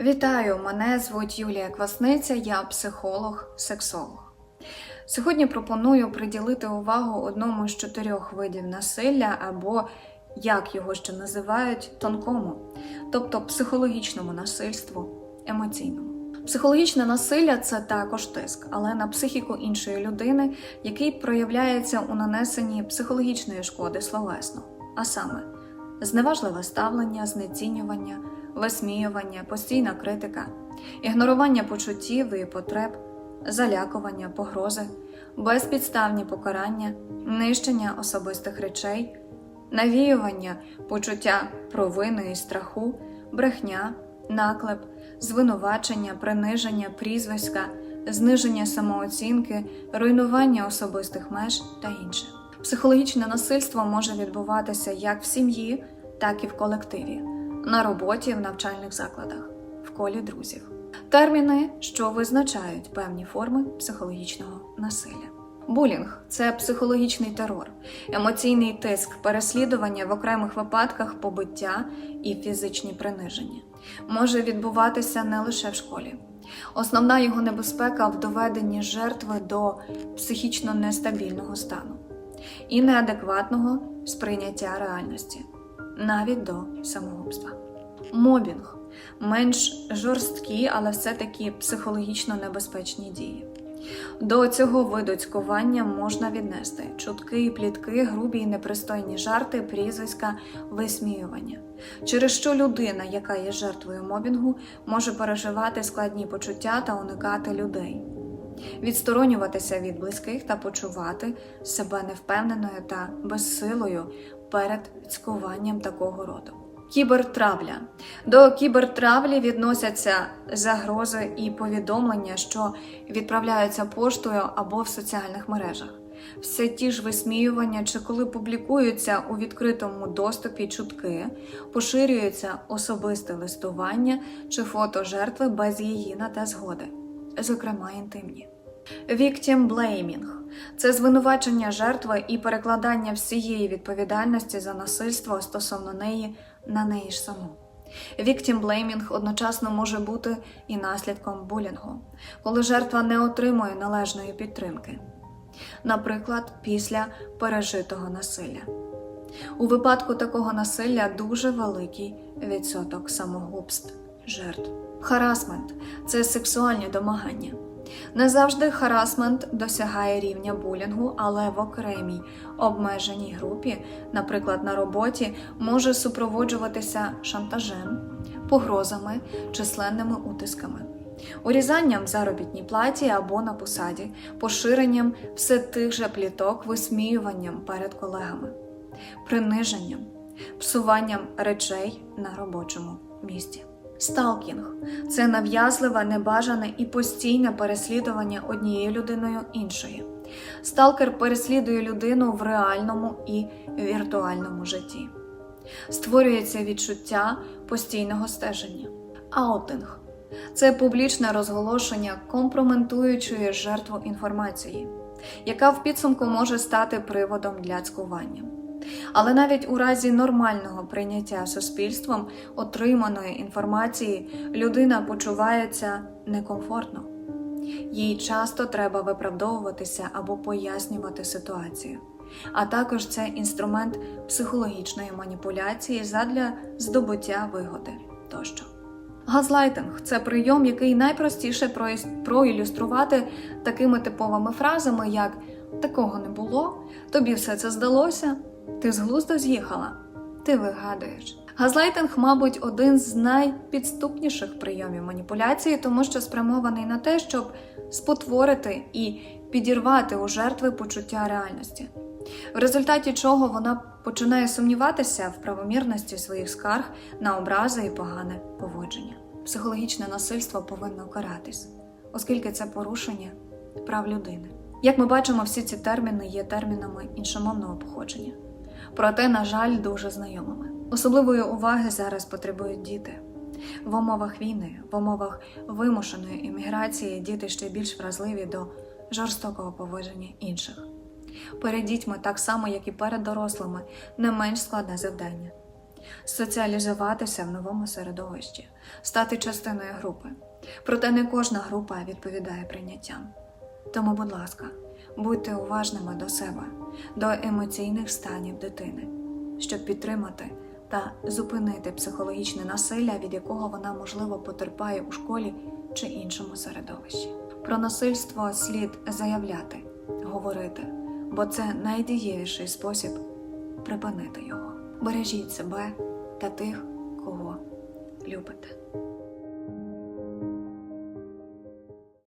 Вітаю! Мене звуть Юлія Квасниця, я психолог-сексолог. Сьогодні пропоную приділити увагу одному з чотирьох видів насилля або, як його ще називають, тонкому, тобто психологічному насильству, емоційному. Психологічне насилля це також тиск, але на психіку іншої людини, який проявляється у нанесенні психологічної шкоди словесно, а саме зневажливе ставлення, знецінювання, висміювання, постійна критика, ігнорування почуттів і потреб, залякування, погрози, безпідставні покарання, нищення особистих речей, навіювання, почуття провини і страху, брехня, наклеп, звинувачення, приниження, прізвиська, зниження самооцінки, руйнування особистих меж та інше. Психологічне насильство може відбуватися як в сім'ї, так і в колективі, на роботі, в навчальних закладах, в колі друзів. Терміни, що визначають певні форми психологічного насилля. Булінг це психологічний терор, емоційний тиск, переслідування в окремих випадках побиття і фізичні приниження. Може відбуватися не лише в школі. Основна його небезпека в доведенні жертви до психічно нестабільного стану і неадекватного сприйняття реальності, навіть до самогубства. Мобінг менш жорсткі, але все-таки психологічно небезпечні дії. До цього виду цькування можна віднести чутки плітки, грубі і непристойні жарти, прізвиська, висміювання, через що людина, яка є жертвою мобінгу, може переживати складні почуття та уникати людей, відсторонюватися від близьких та почувати себе невпевненою та безсилою перед цькуванням такого роду. Кібертравля до кібертравлі відносяться загрози і повідомлення, що відправляються поштою або в соціальних мережах. Все ті ж висміювання, чи коли публікуються у відкритому доступі чутки, поширюється особисте листування чи фото жертви без її на те згоди, зокрема інтимні. Victim blaming – це звинувачення жертви і перекладання всієї відповідальності за насильство стосовно неї на неї ж саму. Victim blaming одночасно може бути і наслідком булінгу, коли жертва не отримує належної підтримки, наприклад, після пережитого насилля. У випадку такого насилля дуже великий відсоток самогубств жертв. Харасмент це сексуальні домагання. Не завжди харасмент досягає рівня булінгу, але в окремій обмеженій групі, наприклад, на роботі, може супроводжуватися шантажем, погрозами, численними утисками, урізанням заробітній платі або на посаді, поширенням все тих же пліток, висміюванням перед колегами, приниженням, псуванням речей на робочому місці. Сталкінг це нав'язливе, небажане і постійне переслідування однією людиною іншої. Сталкер переслідує людину в реальному і віртуальному житті. Створюється відчуття постійного стеження. Аутинг це публічне розголошення компрометуючої жертву інформації, яка в підсумку може стати приводом для цькування. Але навіть у разі нормального прийняття суспільством отриманої інформації людина почувається некомфортно. Їй часто треба виправдовуватися або пояснювати ситуацію. А також це інструмент психологічної маніпуляції задля здобуття вигоди тощо. Газлайтинг це прийом, який найпростіше проілюструвати такими типовими фразами, як такого не було, тобі все це здалося. Ти з глузду з'їхала? Ти вигадуєш. Газлайтинг, мабуть, один з найпідступніших прийомів маніпуляції, тому що спрямований на те, щоб спотворити і підірвати у жертви почуття реальності, в результаті чого вона починає сумніватися в правомірності своїх скарг на образи і погане поводження. Психологічне насильство повинно каратись, оскільки це порушення прав людини. Як ми бачимо, всі ці терміни є термінами іншомовного походження проте, на жаль, дуже знайомими. Особливої уваги зараз потребують діти. В умовах війни, в умовах вимушеної імміграції діти ще більш вразливі до жорстокого поводження інших. Перед дітьми, так само, як і перед дорослими, не менш складне завдання. соціалізуватися в новому середовищі, стати частиною групи. Проте не кожна група відповідає прийняттям. Тому, будь ласка, будьте уважними до себе, до емоційних станів дитини, щоб підтримати та зупинити психологічне насилля, від якого вона можливо потерпає у школі чи іншому середовищі. Про насильство слід заявляти, говорити, бо це найдієвіший спосіб припинити його. Бережіть себе та тих, кого любите.